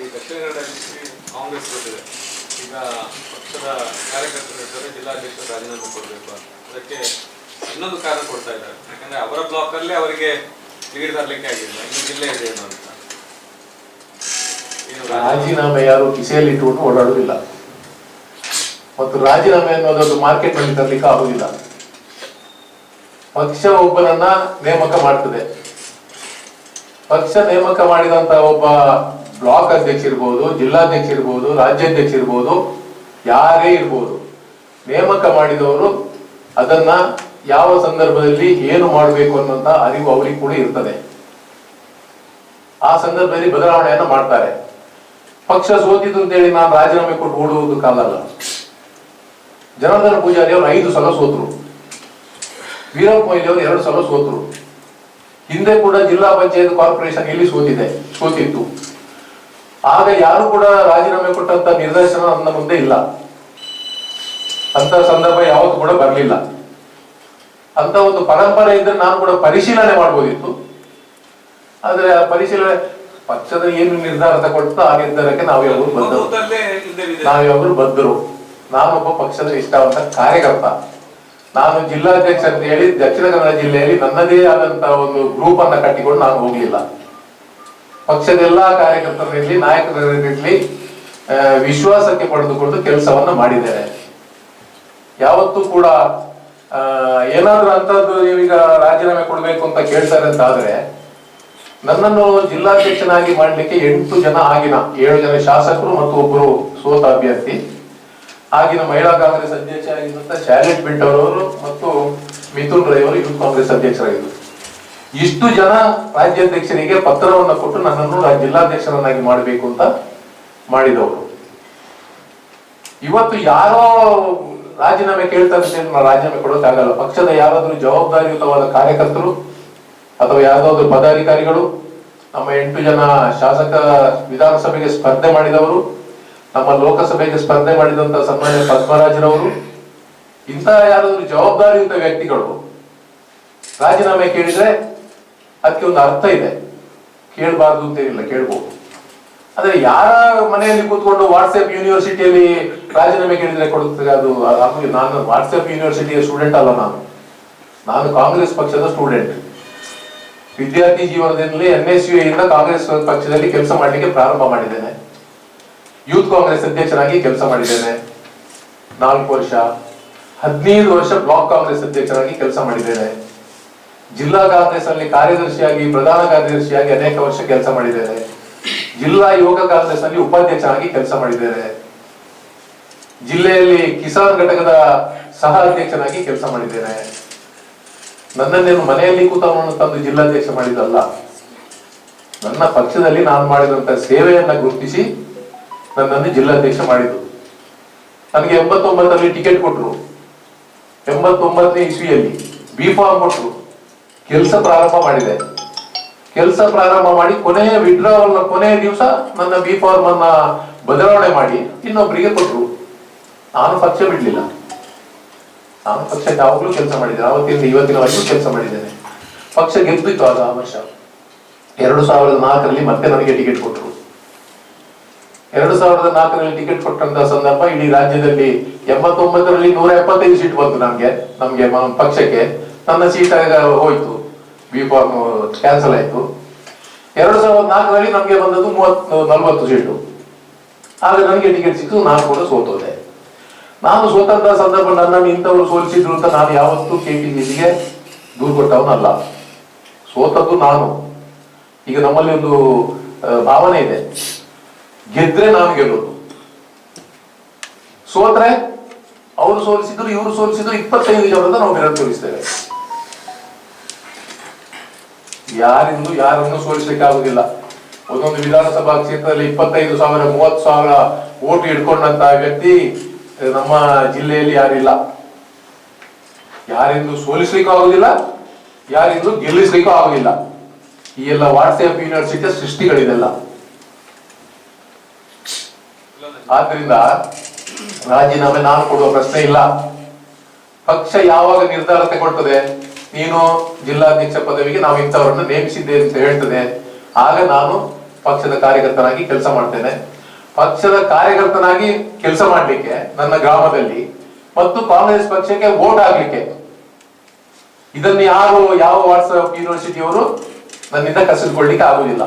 ಈ ದಕ್ಷಿಣ ಕನ್ನಡ ಕಾಂಗ್ರೆಸ್ ಬಂದಿದೆ ಈಗ ಪಕ್ಷದ ಕಾರ್ಯಕರ್ತರು ಹೇಳ್ತಾರೆ ಜಿಲ್ಲಾಧ್ಯಕ್ಷರು ರಾಜೀನಾಮೆ ಕೊಡಬೇಕು ಅದಕ್ಕೆ ಇನ್ನೊಂದು ಕಾರಣ ಕೊಡ್ತಾ ಇದ್ದಾರೆ. ಯಾಕಂದ್ರೆ ಅವರ ಬ್ಲಾಕ್ ಅಲ್ಲೇ ಅವರಿಗೆ ಲೀಡ್ ತರಲಿಕ್ಕೆ ಆಗಿಲ್ಲ. ಇನ್ನು ಜಿಲ್ಲೆ ಇದೆ ಏನು ಅಂತ. ರಾಜೀನಾಮೆ- ಯಾರು ಕಿಸೆಯಲ್ಲಿ ಇಟ್ಟುಕೊಂಡು ಓಡಾಡುವುದಿಲ್ಲ. ಮತ್ತು ರಾಜೀನಾಮೆ ಅನ್ನೋದೊಂದು ಮಾರ್ಕೆಟ್ನಲ್ಲಿ ತರಲಿಕ್ಕೆ ಆಗುದಿಲ್ಲ ಪಕ್ಷ ಒಬ್ಬನನ್ನ ನೇಮಕ ಮಾಡ್ತದೆ. ಪಕ್ಷ ನೇಮಕ ಮಾಡಿದಂತ ಒಬ್ಬ ಬ್ಲಾಕ್ ಅಧ್ಯಕ್ಷ ಇರ್ಬೋದು, ಜಿಲ್ಲಾಧ್ಯಕ್ಷ ಇರ್ಬೋದು, ರಾಜ್ಯಾಧ್ಯಕ್ಷ ಇರ್ಬೋದು, ಯಾರೇ ಇರ್ಬೋದು, ನೇಮಕ ಮಾಡಿದವರು ಅದನ್ನ ಯಾವ ಸಂದರ್ಭದಲ್ಲಿ ಏನು ಮಾಡಬೇಕು ಅನ್ನುವಂತ ಅರಿವು ಅವರಿಗೆ ಕೂಡ ಇರ್ತದೆ. ಆ ಸಂದರ್ಭದಲ್ಲಿ ಬದಲಾವಣೆಯನ್ನು ಮಾಡ್ತಾರೆ. ಪಕ್ಷ ಅಂತ ಅಂತೇಳಿ ನಾನು ರಾಜೀನಾಮೆ ಕೊಟ್ಟು ಓಡುವುದು ಕಾಲಲ್ಲ ಜನಾರ್ದನ ಪೂಜಾರಿ ಅವರು ಐದು ಸಲ ಸೋತರು. ವೀರಪ್ಪ ಮೊಯ್ಲಿ ಅವರು ಎರಡು ಸಲ ಸೋತರು. ಹಿಂದೆ ಕೂಡ ಜಿಲ್ಲಾ ಪಂಚಾಯತ್ ಕಾರ್ಪೊರೇಷನ್ ಇಲ್ಲಿ ಸೋತಿದೆ? ಸೋತಿತ್ತು. ಆಗ ಯಾರು ಕೂಡ ರಾಜೀನಾಮೆ ಕೊಟ್ಟಂತ ನಿರ್ದೇಶನ ನನ್ನ ಮುಂದೆ ಇಲ್ಲ. ಅಂತ ಸಂದರ್ಭ ಯಾವತ್ತು ಕೂಡ ಬರಲಿಲ್ಲ. ಅಂತ ಒಂದು ಪರಂಪರೆ ಇದ್ರೆ ನಾನು ಕೂಡ ಪರಿಶೀಲನೆ ಮಾಡ್ಬೋದಿತ್ತು. ಆದ್ರೆ ಆ ಪರಿಶೀಲನೆ ಪಕ್ಷದ ಏನು ನಿರ್ಧಾರ ತಗೊಳ್ತಾ ಆ ನಿರ್ಧಾರಕ್ಕೆ ನಾವು ಯಾವಾಗಲೂ ಬಂದರು ಬಂದರು ನಾವು ಯಾವಾಗಲೂ ಬದ್ಧರು. ನಾನೊಬ್ಬ ಪಕ್ಷದ ಇಷ್ಟವಂತ ಕಾರ್ಯಕರ್ತ. ನಾನು ಜಿಲ್ಲಾಧ್ಯಕ್ಷ ಅಂತ ಹೇಳಿ ದಕ್ಷಿಣ ಕನ್ನಡ ಜಿಲ್ಲೆಯಲ್ಲಿ ನನ್ನದೇ ಆದಂತ ಒಂದು ಗ್ರೂಪ್ ಅನ್ನ ಕಟ್ಟಿಕೊಂಡು ನಾನು ಹೋಗ್ಲಿಲ್ಲ. ಪಕ್ಷದ ಎಲ್ಲಾ ಕಾರ್ಯಕರ್ತರಲ್ಲಿ ನಾಯಕರಲ್ಲಿ ಆ, ವಿಶ್ವಾಸಕ್ಕೆ ಪಡೆದುಕೊಂಡು ಕೆಲಸವನ್ನ ಮಾಡಿದ್ದಾರೆ. ಯಾವತ್ತೂ ಕೂಡ ಏನಾದ್ರೂ ಅಂತದ್ದು ನೀವೀಗ ರಾಜೀನಾಮೆ ಕೊಡಬೇಕು ಅಂತ ಕೇಳ್ತಾರೆ ಅಂತ ಆದ್ರೆ ನನ್ನನ್ನು ಜಿಲ್ಲಾಧ್ಯಕ್ಷನಾಗಿ ಮಾಡಲಿಕ್ಕೆ ಎಂಟು ಜನ ಆಗಿನ ಏಳು ಜನ ಶಾಸಕರು ಮತ್ತು ಒಬ್ಬರು ಸೋತ ಅಭ್ಯರ್ಥಿ ಆಗಿನ ಮಹಿಳಾ ಕಾಂಗ್ರೆಸ್ ಅಧ್ಯಕ್ಷ ಆಗಿದ್ದಂತ ಚಾಲೆಟ್ ಬಿಂಟರ್ ಅವರು ಮತ್ತು ಮಿಥುನ್ ರೈ ಅವರು ಯೂತ್ ಕಾಂಗ್ರೆಸ್ ಅಧ್ಯಕ್ಷರಾಗಿದ್ದರು. ಇಷ್ಟು ಜನ ರಾಜ್ಯಾಧ್ಯಕ್ಷರಿಗೆ ಪತ್ರವನ್ನು ಕೊಟ್ಟು ನನ್ನನ್ನು ಜಿಲ್ಲಾಧ್ಯಕ್ಷರನ್ನಾಗಿ ಮಾಡಬೇಕು ಅಂತ ಮಾಡಿದವರು. ಇವತ್ತು ಯಾರೋ ರಾಜೀನಾಮೆ ಕೇಳ್ತಾರೆ ರಾಜೀನಾಮೆ ಕೊಡೋಕ್ಕಾಗಲ್ಲ ಪಕ್ಷದ ಯಾರಾದರೂ ಜವಾಬ್ದಾರಿಯುತವಾದ ಕಾರ್ಯಕರ್ತರು ಅಥವಾ ಯಾವ್ದಾದ್ರು ಪದಾಧಿಕಾರಿಗಳು, ನಮ್ಮ ಎಂಟು ಜನ ಶಾಸಕ ವಿಧಾನಸಭೆಗೆ ಸ್ಪರ್ಧೆ ಮಾಡಿದವರು, ನಮ್ಮ ಲೋಕಸಭೆಗೆ ಸ್ಪರ್ಧೆ ಮಾಡಿದಂತ ಸನ್ಮಾನ್ಯ ಪದ್ಮರಾಜರವರು, ಇಂತಹ ಯಾರಾದರೂ ಜವಾಬ್ದಾರಿಯುತ ವ್ಯಕ್ತಿಗಳು ರಾಜೀನಾಮೆ ಕೇಳಿದ್ರೆ ಅದಕ್ಕೆ ಒಂದು ಅರ್ಥ ಇದೆ. ಕೇಳಬಾರ್ದು ಅಂತೇನಿಲ್ಲ ಕೇಳ್ಬೋದು. ಆದ್ರೆ ಯಾರ ಮನೆಯಲ್ಲಿ ಕೂತ್ಕೊಂಡು ವಾಟ್ಸ್ಆಪ್ ಯೂನಿವರ್ಸಿಟಿಯಲ್ಲಿ ರಾಜೀನಾಮೆ ಕೇಳಿದ್ರೆ ಕೊಡುತ್ತೆ ಅದು ಅದು ನಾನು ವಾಟ್ಸ್ಆಪ್ ಯೂನಿವರ್ಸಿಟಿಯ ಸ್ಟೂಡೆಂಟ್ ಅಲ್ಲ ನಾನು. ನಾನು ಕಾಂಗ್ರೆಸ್ ಪಕ್ಷದ ಸ್ಟೂಡೆಂಟ್ ವಿದ್ಯಾರ್ಥಿ ಜೀವನದಲ್ಲಿ ಎನ್ ಎಸ್ ಯು ಇಂದ ಕಾಂಗ್ರೆಸ್ ಪಕ್ಷದಲ್ಲಿ ಕೆಲಸ ಮಾಡಲಿಕ್ಕೆ ಪ್ರಾರಂಭ ಮಾಡಿದ್ದೇನೆ. ಯೂತ್ ಕಾಂಗ್ರೆಸ್ ಅಧ್ಯಕ್ಷರಾಗಿ ಕೆಲಸ ಮಾಡಿದ್ದೇನೆ. ನಾಲ್ಕು ವರ್ಷ, ಹದಿನೈದು ವರ್ಷ ಬ್ಲಾಕ್ ಕಾಂಗ್ರೆಸ್ ಅಧ್ಯಕ್ಷರಾಗಿ ಕೆಲಸ ಮಾಡಿದ್ದೇನೆ. ಜಿಲ್ಲಾ ಕಾಂಗ್ರೆಸ್ ಅಲ್ಲಿ ಕಾರ್ಯದರ್ಶಿಯಾಗಿ, ಪ್ರಧಾನ ಕಾರ್ಯದರ್ಶಿಯಾಗಿ ಅನೇಕ ವರ್ಷ ಕೆಲಸ ಮಾಡಿದ್ದೇನೆ. ಜಿಲ್ಲಾ ಯುವಕ ಕಾಂಗ್ರೆಸ್ ಅಲ್ಲಿ ಉಪಾಧ್ಯಕ್ಷರಾಗಿ ಕೆಲಸ ಮಾಡಿದ್ದೇನೆ. ಜಿಲ್ಲೆಯಲ್ಲಿ ಕಿಸಾನ್ ಘಟಕದ ಸಹ ಅಧ್ಯಕ್ಷನಾಗಿ ಕೆಲಸ ಮಾಡಿದ್ದೇನೆ. ನನ್ನನ್ನೇನು ಮನೆಯಲ್ಲಿ ಕೂತವನನ್ನು ತಂದು ಜಿಲ್ಲಾಧ್ಯಕ್ಷ ಮಾಡಿದಲ್ಲ ನನ್ನ ಪಕ್ಷದಲ್ಲಿ ನಾನು ಮಾಡಿದಂತ ಸೇವೆಯನ್ನ ಗುರುತಿಸಿ ನನ್ನನ್ನು ಜಿಲ್ಲಾಧ್ಯಕ್ಷ ಮಾಡಿದ್ರು ನನಗೆ ಎಂಬತ್ತೊಂಬತ್ತರಲ್ಲಿ ಟಿಕೆಟ್ ಕೊಟ್ಟರು ಎಂಬತ್ತೊಂಬತ್ತನೇ ಇಸ್ವಿಯಲ್ಲಿ ಬಿ ಫಾರ್ಮ್ ಕೊಟ್ಟರು ಕೆಲಸ ಪ್ರಾರಂಭ ಮಾಡಿದೆ. ಕೆಲಸ ಪ್ರಾರಂಭ ಮಾಡಿ ಕೊನೆಯ ವಿಡ್ರಾವಲ್ ಕೊನೆಯ ದಿವಸ ನನ್ನ ಬಿ ಫಾರ್ಮ್ ಅನ್ನ ಬದಲಾವಣೆ ಮಾಡಿ ಇನ್ನೊಬ್ಬರಿಗೆ ಕೊಟ್ಟರು. ನಾನು ಪಕ್ಷ ಬಿಡ್ಲಿಲ್ಲ. ನಾನು ಪಕ್ಷಕ್ಕೆ ಯಾವಾಗಲೂ ಕೆಲಸ ಮಾಡಿದ್ದೇನೆ. ಅವತ್ತಿಂದ ಇವತ್ತಿನವರೆಗೂ ಕೆಲಸ ಮಾಡಿದ್ದೇನೆ. ಪಕ್ಷ ಗೆದ್ದಿತ್ತು ಆಗ ಆ ವರ್ಷ. ಎರಡು ಸಾವಿರದ ನಾಲ್ಕರಲ್ಲಿ ಮತ್ತೆ ನನಗೆ ಟಿಕೆಟ್ ಕೊಟ್ಟರು. ಎರಡು ಸಾವಿರದ ನಾಲ್ಕರಲ್ಲಿ ಟಿಕೆಟ್ ಕೊಟ್ಟಂತ ಸಂದರ್ಭ ಇಡೀ ರಾಜ್ಯದಲ್ಲಿ ಎಂಬತ್ತೊಂಬತ್ತರಲ್ಲಿ ನೂರ ಎಪ್ಪತ್ತೈದು ಸೀಟ್ ಬಂತು ನಮ್ಗೆ. ನಮ್ಗೆ ಪಕ್ಷಕ್ಕೆ. ನನ್ನ ಸೀಟ್ ಆಗ ಹೋಯ್ತು. ಬಿ ಫಾರ್ಮ್ ಕ್ಯಾನ್ಸಲ್ ಆಯ್ತು. ಎರಡು ಸಾವಿರದ ನಾಲ್ಕರಲ್ಲಿ ನಮಗೆ ಬಂದದ್ದು ಮೂವತ್ತು, ನಲ್ವತ್ತು ಸೀಟು ಆಗ ನನಗೆ ಟಿಕೆಟ್ ಸಿಕ್ಕಿತು, ನಾನು ಕೂಡ ಸೋತೋದೆ. ನಾನು ಸೋತಂತ ಸಂದರ್ಭ ನನ್ನನ್ನು ಇಂಥವ್ರು ಸೋಲಿಸಿದ್ರು ಅಂತ ನಾನು ಯಾವತ್ತೂ ಸಿಗೆ ದೂರು ಕೊಟ್ಟವನಲ್ಲ. ಸೋತದ್ದು ನಾನು. ಈಗ ನಮ್ಮಲ್ಲಿ ಒಂದು ಭಾವನೆ ಇದೆ. ಗೆದ್ರೆ ನಾನು ಗೆಲ್ಲೋದು. ಸೋತ್ರೆ, ಅವರು ಸೋಲಿಸಿದ್ರು, ಇವರು ಸೋಲಿಸಿದ್ರು, ಇಪ್ಪತ್ತೈದು ಜನರಿಂದ ನಾವು ಬೆರಳು ತೋರಿಸ್ತೇವೆ ಯಾರಿಂದು ಯಾರನ್ನು ಸೋಲಿಸಲಿಕ್ಕೆ ಆಗುದಿಲ್ಲ ಒಂದೊಂದು ವಿಧಾನಸಭಾ ಕ್ಷೇತ್ರದಲ್ಲಿ ಇಪ್ಪತ್ತೈದು ಸಾವಿರ, ಮೂವತ್ತು ಸಾವಿರ ಓಟು ಹಿಡ್ಕೊಂಡಂತಹ ವ್ಯಕ್ತಿ ನಮ್ಮ ಜಿಲ್ಲೆಯಲ್ಲಿ ಯಾರಿಲ್ಲ. ಯಾರಿಂದು ಸೋಲಿಸ್ಲಿಕ್ಕೂ ಆಗುದಿಲ್ಲ ಯಾರಿಂದು ಗೆಲ್ಲಿಸ್ಲಿಕ್ಕೂ ಆಗುದಿಲ್ಲ ಈ ಎಲ್ಲ ವಾಟ್ಸ್ಆಪ್ ಯೂನಿವರ್ಸಿಟಿಯ ಸೃಷ್ಟಿಗಳಿದೆಲ್ಲ. ಆದ್ರಿಂದ ರಾಜೀನಾಮೆ ನಾನು ಕೊಡುವ ಪ್ರಶ್ನೆ ಇಲ್ಲ. ಪಕ್ಷ ಯಾವಾಗ ನಿರ್ಧಾರ ತಗೊಳ್ತದೆ? ನೀನು ಜಿಲ್ಲಾಧ್ಯಕ್ಷ ಪದವಿಗೆ ನಾವು ಇಂಥವರನ್ನು ನೇಮಿಸಿದ್ದೆ ಅಂತ ಹೇಳ್ತದೆ. ಆಗ ನಾನು ಪಕ್ಷದ ಕಾರ್ಯಕರ್ತನಾಗಿ ಕೆಲಸ ಮಾಡ್ತೇನೆ. ಪಕ್ಷದ ಕಾರ್ಯಕರ್ತನಾಗಿ ಕೆಲಸ ಮಾಡ್ಲಿಕ್ಕೆ ನನ್ನ ಗ್ರಾಮದಲ್ಲಿ ಮತ್ತು ಕಾಂಗ್ರೆಸ್ ಪಕ್ಷಕ್ಕೆ ವೋಟ್ ಆಗ್ಲಿಕ್ಕೆ. ಇದನ್ನು ಯಾರು, ಯಾವ ವಾಟ್ಸ್ಆಪ್ ಯೂನಿವರ್ಸಿಟಿಯವರು ನನ್ನಿಂದ ಕಸಿದುಕೊಳ್ಳಿಕ್ಕೆ ಆಗುದಿಲ್ಲ